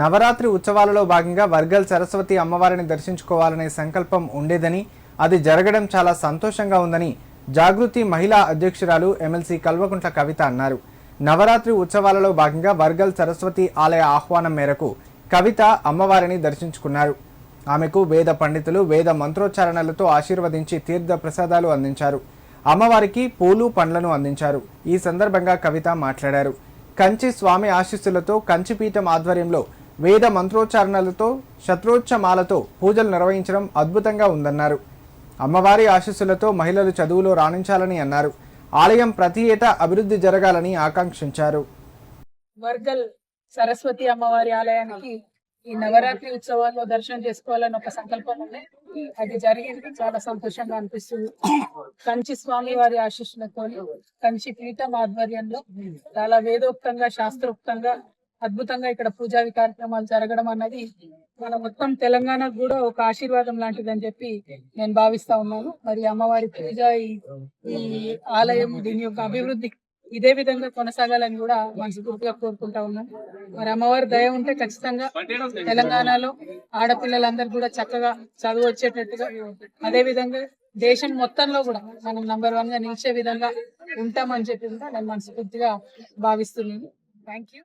నవరాత్రి ఉత్సవాలలో భాగంగా వర్గల్ సరస్వతి అమ్మవారిని దర్శించుకోవాలనే సంకల్పం ఉండేదని అది జరగడం చాలా సంతోషంగా ఉందని జాగృతి మహిళా అధ్యక్షురాలు ఎమ్మెల్సీ కల్వకుంట్ల కవిత అన్నారు. నవరాత్రి ఉత్సవాలలో భాగంగా వర్గల్ సరస్వతి ఆలయ ఆహ్వానం మేరకు కవిత అమ్మవారిని దర్శించుకున్నారు. ఆమెకు వేద పండితులు వేద మంత్రోచ్చారణలతో ఆశీర్వదించి తీర్థ ప్రసాదాలు అందించారు. అమ్మవారికి పూలు పండ్లను అందించారు. ఈ సందర్భంగా కవిత మాట్లాడారు. కంచి స్వామి ఆశీస్సులతో కంచిపీఠం ఆధ్వర్యంలో వేద మంత్రోచ్చారణలతో శత్రోచ్చమాలతో పూజలు నిర్వహించడం అద్భుతంగా ఉందన్నారు. అమ్మవారి ఆశీస్సులతో మహిళలు చదువులో రాణించాలని అన్నారు. ఆలయం ప్రతి ఏటా అభివృద్ధి జరగాలని ఆకాంక్షించారు. వర్గల్ సరస్వతి అమ్మవారి ఆలయానికి ఈ నవరాత్రి ఉత్సవాల్లో దర్శనం చేసుకోవాలని ఒక సంకల్పం ఉంది. అది జరిగింది. చాలా సంతోషంగా అనిపిస్తుంది. కంచి స్వామి వారి ఆశీస్సులతో కంచి పీఠం ఆధ్వర్యంలో చాలా వేదోక్తంగా శాస్త్రోక్తంగా అద్భుతంగా ఇక్కడ పూజావి కార్యక్రమాలు జరగడం అన్నది మన మొత్తం తెలంగాణకు కూడా ఒక ఆశీర్వాదం లాంటిది అని చెప్పి నేను భావిస్తా ఉన్నాను. మరి అమ్మవారి పూజ ఈ- ఈ ఆలయం దీని యొక్క అభివృద్ధి ఇదే విధంగా కొనసాగాలని కూడా మనస్ఫూర్తిగా కోరుకుంటా ఉన్నాను. మరి అమ్మవారి దయ ఉంటే ఖచ్చితంగా తెలంగాణలో ఆడపిల్లలందరూ కూడా చక్కగా చదువు వచ్చేటట్టుగా అదే విధంగా దేశం మొత్తంలో కూడా మనం నంబర్ వన్గా నిలిచే విధంగా ఉంటామని చెప్పి కూడా నేను మనస్ఫూర్తిగా భావిస్తున్నాను. Thank you